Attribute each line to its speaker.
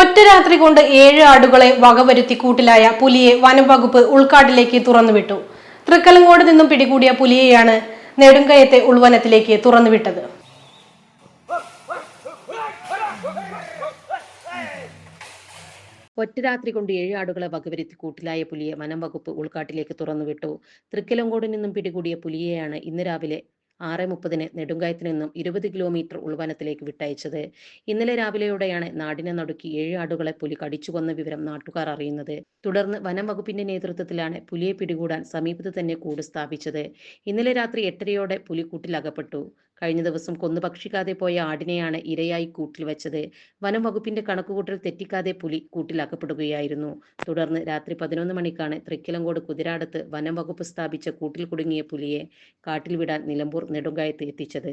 Speaker 1: ഒറ്റ രാത്രി കൊണ്ട് ഏഴ് ആടുകളെ വകവരുത്തി കൂട്ടിലായ പുലിയെ വനംവകുപ്പ് ഉൾക്കാട്ടിലേക്ക് തുറന്നുവിട്ടു. തൃക്കലങ്കോട് നിന്നും പിടികൂടിയ പുലിയെയാണ് നെടുങ്കയത്തെ ഉൾവനത്തിലേക്ക് തുറന്നുവിട്ടത്.
Speaker 2: ഒറ്റ രാത്രി കൊണ്ട് ഏഴ് ആടുകളെ വകവരുത്തി കൂട്ടിലായ പുലിയെ വനം വകുപ്പ് ഉൾക്കാട്ടിലേക്ക് തുറന്നുവിട്ടു. തൃക്കലങ്കോട് നിന്നും പിടികൂടിയ പുലിയെയാണ് ഇന്ന് രാവിലെ ആറ് മുപ്പതിന് നെടുങ്കായത്തു നിന്നും ഇരുപത് കിലോമീറ്റർ ഉൾവനത്തിലേക്ക് വിട്ടയച്ചത്. ഇന്നലെ രാവിലെയോടെയാണ് നാടിനെ നടുക്കി ഏഴ് ആടുകളെ പുലി കടിച്ചുകൊന്ന വിവരം നാട്ടുകാർ അറിയുന്നത്. തുടർന്ന് വനം വകുപ്പിന്റെ നേതൃത്വത്തിലാണ് പുലിയെ പിടികൂടാൻ സമീപത്ത് തന്നെ കൂട് സ്ഥാപിച്ചത്. ഇന്നലെ രാത്രി എട്ടരയോടെ പുലി കൂട്ടിൽ അകപ്പെട്ടു. കഴിഞ്ഞ ദിവസം കൊന്നു ഭക്ഷിക്കാതെ പോയ ആടിനെയാണ് ഇരയായി കൂട്ടിൽ വെച്ചത്. വനം വകുപ്പിന്റെ കണക്കുകൂട്ടൽ തെറ്റിക്കാതെ പുലി കൂട്ടിലാക്കപ്പെടുകയായിരുന്നു. തുടർന്ന് രാത്രി പതിനൊന്ന് മണിക്കാണ് തൃക്കിലങ്കോട് കുതിരാടത്ത് വനം വകുപ്പ് സ്ഥാപിച്ച കൂട്ടിൽ കുടുങ്ങിയ പുലിയെ കാട്ടിൽ വിടാൻ നിലമ്പൂർ നെടുങ്കായത്ത് എത്തിച്ചത്.